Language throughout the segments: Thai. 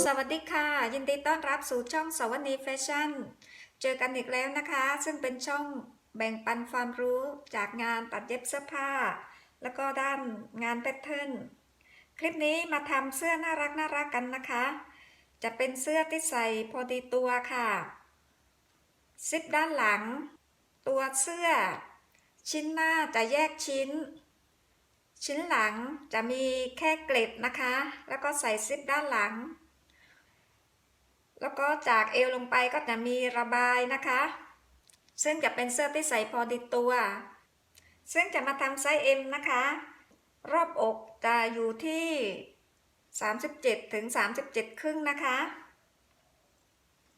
สวัสดีค่ะ ยินดีต้อนรับสู่ช่องสวนีแฟชั่น เจอกันอีกแล้วนะคะ ซึ่งเป็นช่องแบ่งปันความรู้จากงานตัดเย็บเสื้อผ้า แล้วก็ด้านงานแพทเทิร์นคลิปนี้มาทำเสื้อน่ารักน่ารักกันนะคะ จะเป็นเสื้อที่ใส่พอดีตัวค่ะซิปด้านหลัง ตัวเสื้อ ชิ้นหน้าจะแยกชิ้น ชิ้นหลังจะมีแค่เกล็ดนะคะ แล้วก็ใส่ซิปด้านหลัง แล้วก็จากเอวลงไปก็จะมีระบายนะคะ ซึ่งจะเป็นเสื้อที่ใส่พอดีตัว ซึ่งจะมาทำไซส์ M นะคะ รอบอกจะอยู่ที่ 37ถึง37 ครึ่งนะคะ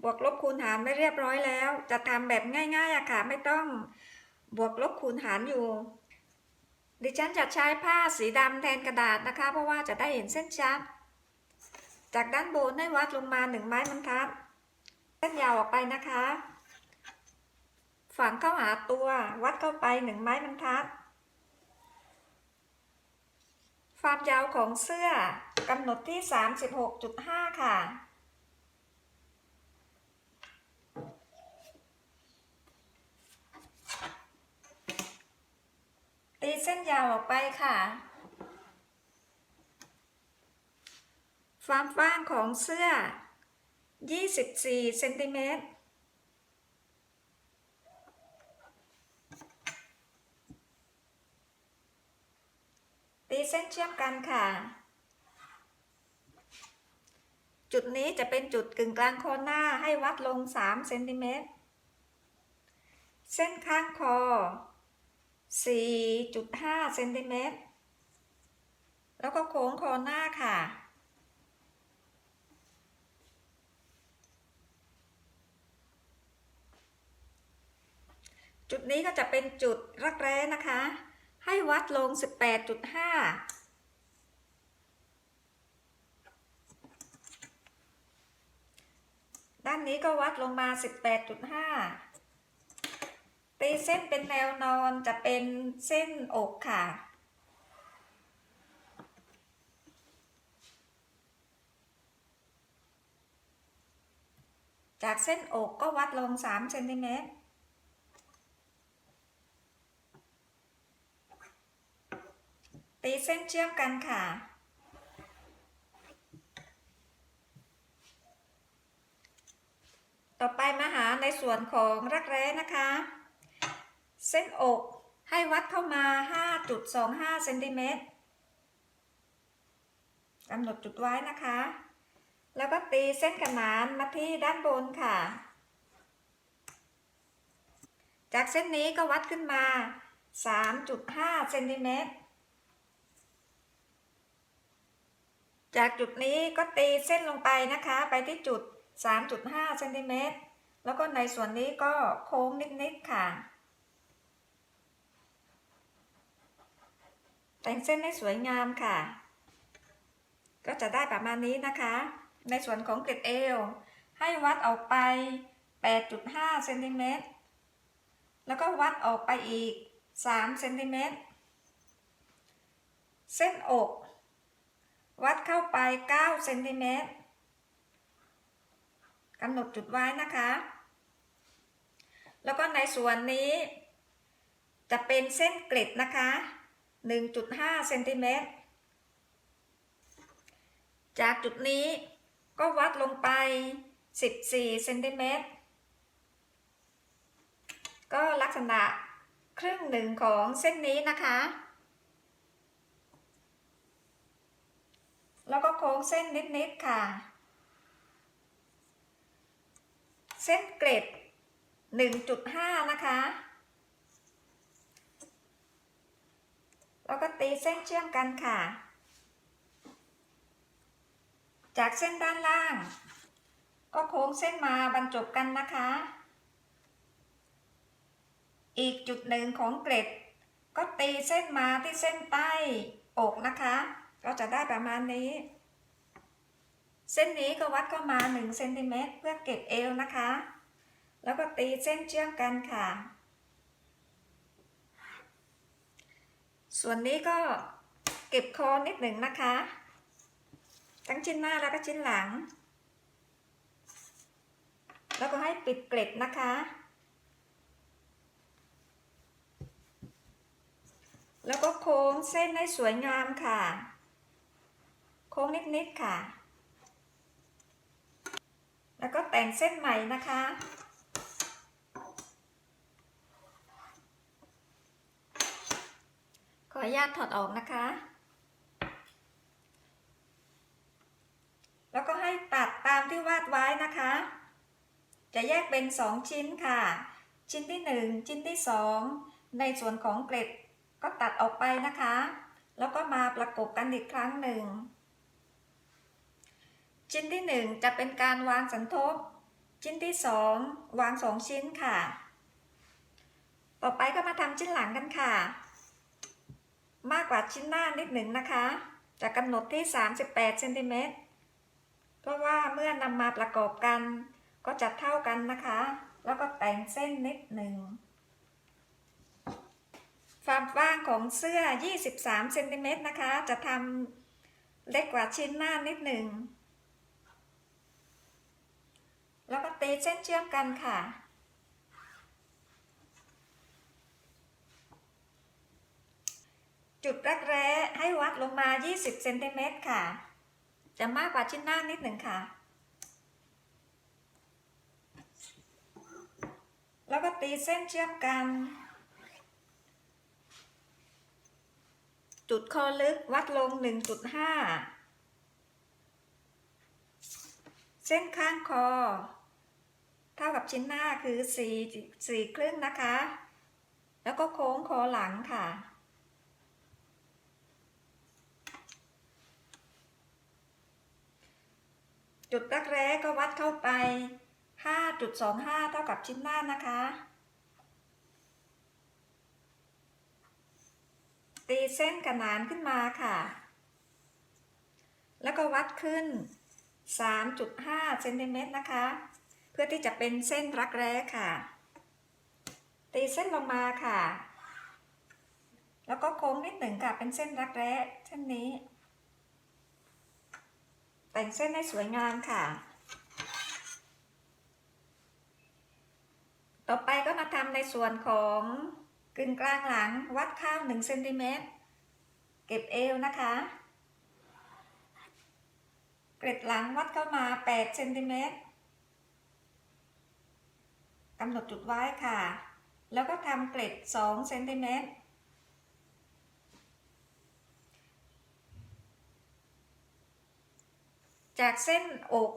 บวกลบคูณหารไม่เรียบร้อยแล้ว จะทำแบบง่ายๆอะค่ะ ไม่ต้องบวกลบคูณหารอยู่ ดิฉันจะใช้ผ้าสีดำแทนกระดาษนะคะ เพราะว่าจะได้เห็นเส้นชัด จากด้านบนให้วัดลงมาหนึ่งไม้บรรทัดเส้นยาวออกไปนะคะ ฝังเข้าหาตัววัดเข้าไปหนึ่งไม้บรรทัด ความยาวของเสื้อกำหนดที่ 36.5 ค่ะตีเส้นยาวออกไปค่ะ ความกว้างของเสื้อ 24 เซนติเมตร ตีเส้นเชื่อมกันค่ะ จุดนี้จะเป็นจุดกึ่งกลางคอหน้าให้วัดลง 3 เซนติเมตร เส้นข้างคอ 4.5 เซนติเมตร แล้วก็โค้งคอหน้าค่ะ จุดนี้ก็จะเป็นจุดรักแร้นะคะ ให้วัดลง 18.5ด้านนี้ก็วัดลงมา 18.5 ตีเส้นเป็นแนวนอนจะเป็นเส้นอกค่ะ จากเส้นอกก็วัดลง 3 เซนติเมตร ตีเส้นเชื่อมกันค่ะ ต่อไปมาหาในส่วนของรักแร้นะคะ เส้นอกให้วัดเข้ามา 5.25เซนติเมตรกำหนดจุดไว้นะคะ แล้วก็ตีเส้นขนานมาที่ด้านบนค่ะ จากเส้นนี้ก็วัดขึ้นมา 3.5เซนติเมตร จากจุดนี้ก็ตีเส้นลงไปนะคะ ไปที่จุด 3.5เซนติเมตรแล้วก็ในส่วนนี้ก็โค้งนิดๆค่ะ แต่งเส้นให้สวยงามค่ะ ก็จะได้ประมาณนี้นะคะ ในส่วนของเกล็ดเอว ให้วัดออกไป 8.5เซนติเมตรแล้วก็วัดออกไปอีก3เซนติเมตรเส้นอก วัดเข้าไป9เซนติเมตรกำหนดจุดไว้นะคะ แล้วก็ในส่วนนี้ จะเป็นเส้นเกล็ดนะคะ 1.5เซนติเมตร จากจุดนี้ก็วัดลงไป 14เซนติเมตร ก็ลักษณะครึ่งหนึ่งของเส้นนี้นะคะ แล้วก็โค้งเส้นนิดๆค่ะ เส้นเกล็ด 1.5 นะคะ แล้วก็ตีเส้นเชื่อมกันค่ะ จากเส้นด้านล่าง ก็โค้งเส้นมาบรรจบกันนะคะ อีกจุดหนึ่งของเกล็ด ก็ตีเส้นมาที่เส้นใต้อกนะคะ ก็จะได้ประมาณนี้ เส้นนี้ก็วัดเข้ามา1เซนติเมตรเพื่อเก็บเอวนะคะ แล้วก็ตีเส้นเชื่อมกันค่ะ ส่วนนี้ก็เก็บคอนิดหนึ่งนะคะ ทั้งชิ้นหน้าแล้วก็ชิ้นหลัง แล้วก็ให้ปิดเกล็ดนะคะแล้วก็โค้งเส้นให้สวยงามค่ะ โค้งนิด ๆ ค่ะ แล้วก็แต่งเส้นใหม่นะคะ ขออนุญาตถอดออกนะคะ แล้วก็ให้ตัดตามที่วาดไว้นะคะ จะแยกเป็น 2 ชิ้นค่ะ ชิ้นที่ 1 ชิ้นที่ 2 ในส่วนของเกล็ดก็ตัดออกไปนะคะ แล้วก็มาประกบกันอีกครั้งหนึ่ง ชิ้นที่ 1 จะเป็นการวางสันทบ ชิ้นที่ 2 วาง 2 ชิ้นค่ะ ต่อไปก็มาทำชิ้นหลังกันค่ะ มากกว่าชิ้นหน้านิดหนึ่งนะคะ จะกำหนดที่ 38เซนติเมตรเพราะว่าเมื่อนำมาประกอบกัน ก็จะเท่ากันนะคะ แล้วก็แต่งเส้นนิดหนึ่งความกว้างของเสื้อ 23เซนติเมตรนะคะ จะทำเล็กกว่าชิ้นหน้านิดหนึ่ง แล้วก็ตีเส้นเชื่อมกันค่ะ จุดรักแร้ให้วัดลงมา 20เซนติเมตรค่ะ จะมากกว่าชิ้นหน้านิดหนึ่งค่ะ แล้วก็ตีเส้นเชื่อมกัน จุดคอลึกวัดลง 1.5 เส้นข้างคอ เท่ากับชิ้นหน้าคือ4 4ครึ่งนะคะ แล้วก็โค้งคอหลังค่ะ จุดรักแร้ก็วัดเข้าไป 5.25 เท่ากับชิ้นหน้านะคะ ตีเส้นขนานขึ้นมาค่ะ แล้วก็วัดขึ้น 3.5เซนติเมตรนะคะ เพื่อที่จะเป็นเส้นรักแร้ค่ะ ตีเส้นลงมาค่ะ แล้วก็โค้งนิดหนึ่งค่ะ เป็นเส้นรักแร้เช่นนี้ แต่งเส้นให้สวยงามค่ะ ต่อไปก็มาทำในส่วนของกึ่งกลางหลังวัดข้าว1เซนติเมตรเก็บเอวนะคะ กล็ดหลังวัดเข้ามา8เซนติเมตรกำหนดจุดไว้ค่ะ แล้วก็ทำเกล็ด2เซนติเมตรจากเส้นอก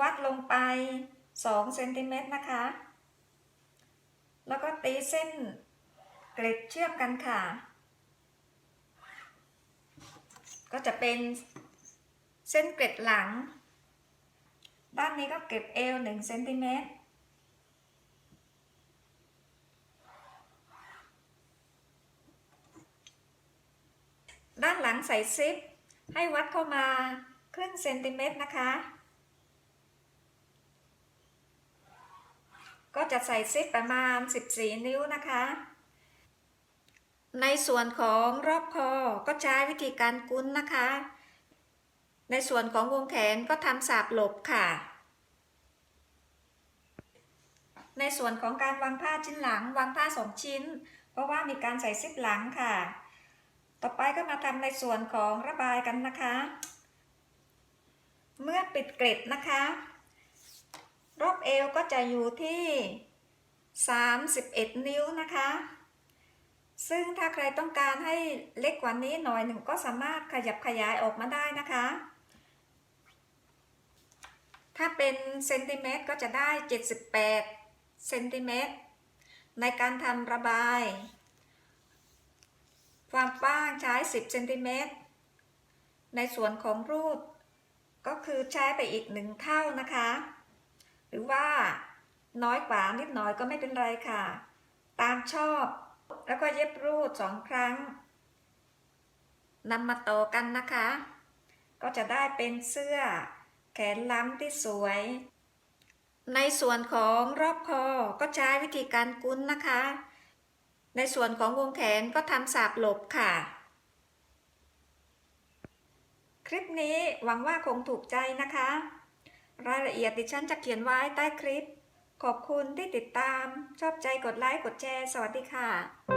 วัดลงไป2เซนติเมตรนะคะ แล้วก็ตีเส้นเกล็ดเชื่อมกันค่ะ ก็จะเป็น เส้นเกล็ดหลัง ด้านนี้ก็เก็บเอว1เซนติเมตรด้านหลังใส่ซิป ให้วัดเข้ามาครึ่งเซนติเมตรนะคะ ก็จะใส่ซิปประมาณ 14 นิ้วนะคะ ในส่วนของรอบคอก็ใช้วิธีการกุ้นนะคะ ในส่วนของวงแขนก็ทำสาบหลบค่ะ ในส่วนของการวางผ้าชิ้นหลัง วางผ้าสองชิ้น เพราะว่ามีการใส่ซิปหลังค่ะ ต่อไปก็มาทำในส่วนของระบายกันนะคะ เมื่อปิดเกล็ดนะคะ รอบเอวก็จะอยู่ที่ 31 นิ้วนะคะซึ่งถ้าใครต้องการให้เล็กกว่านี้หน่อยหนึ่งก็สามารถขยับขยายออกมาได้นะคะ ถ้าเป็นเซนติเมตรก็จะได้ 78เซนติเมตรในการทำระบาย ความกว้างใช้ 10เซนติเมตรในส่วนของรูดก็คือใช้ไปอีกหนึ่งเท่านะคะ หรือว่าน้อยกว่านิดหน่อยก็ไม่เป็นไรค่ะ ตามชอบแล้วก็เย็บรูดสองครั้งนำมาต่อกันนะคะ ก็จะได้เป็นเสื้อ แขนล้ำที่สวย ในส่วนของรอบคอก็ใช้วิธีการกุ้นนะคะ ในส่วนของวงแขนก็ทำสาบหลบค่ะ คลิปนี้หวังว่าคงถูกใจนะคะ รายละเอียดดิฉันจะเขียนไว้ใต้คลิป ขอบคุณที่ติดตาม ชอบใจกดไลค์กดแชร์ สวัสดีค่ะ